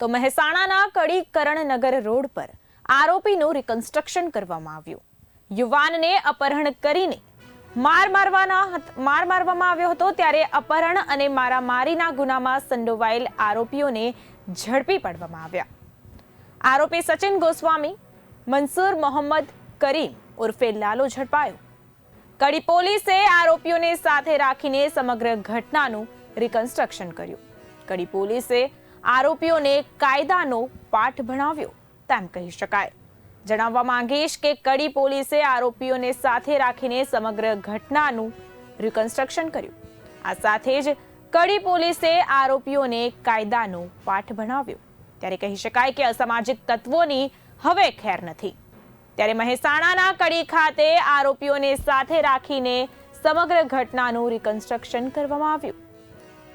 તો મહેસાણાના કડી કરણનગર રોડ પર આરોપીનું રિકન્સ્ટ્રક્શન કરવામાં આવ્યું. યુવાનને અપહરણ કરીને માર મારવાના માર મારવામાં આવ્યો હતો ત્યારે અપહરણ અને મારામારીના ગુનામાં સંડોવાયેલ આરોપીઓને ઝડપી પાડવામાં આવ્યા. આરોપી સચિન ગોસ્વામી, મનસૂર મોહમ્મદ કરીમ ઉર્ફે લાલો ઝડપાયો. કડી પોલીસે આરોપીઓને સાથે રાખીને સમગ્ર ઘટનાનું રિકન્સ્ટ્રક્શન કર્યું. કડી પોલીસે આરોપીઓને કાયદાનો પાઠ ભણાવ્યો, તેમ કહી શકાય. જણાવવા માંગીશ કે કડી પોલીસે આરોપીઓને સાથે રાખીને સમગ્ર ઘટનાનું રિકન્સ્ટ્રક્શન કર્યું. આ સાથે જ કડી પોલીસે આરોપીઓને કાયદાનો પાઠ ભણાવ્યો. ત્યારે કહી શકાય કે અસામાજિક તત્વોની હવે ખેર નથી. ત્યારે મહેસાણાના કડી ખાતે આરોપીઓને સાથે રાખીને સમગ્ર ઘટનાનું રિકન્સ્ટ્રક્શન કરવામાં આવ્યું.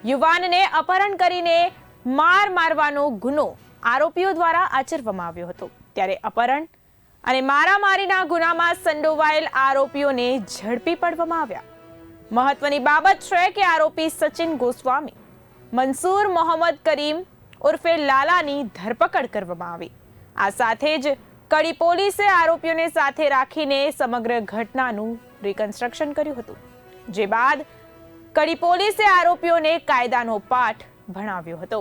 યુવાનને અપહરણ કરીને માર મારવાનો ગુનો આરોપીઓ દ્વારા આચરવામાં આવ્યો હતો. ત્યારે અપહરણ અને મારામારીના ગુનામાં સંડોવાયેલ આરોપીઓને ઝડપી પાડવામાં આવ્યા. મહત્વની બાબત છે કે આરોપી સચિન ગોસ્વામી મનસૂર મોહમ્મદ કરીમ ઉર્ફે લાલાની ધરપકડ કરવામાં આવી. આ સાથે જ કડી પોલીસે આરોપીઓને સાથે રાખીને સમગ્ર ઘટનાનું રિકન્સ્ટ્રક્શન કર્યું હતું. જે બાદ કડી પોલીસે આરોપીઓને કાયદાનો પાઠ ભણાવ્યો હતો.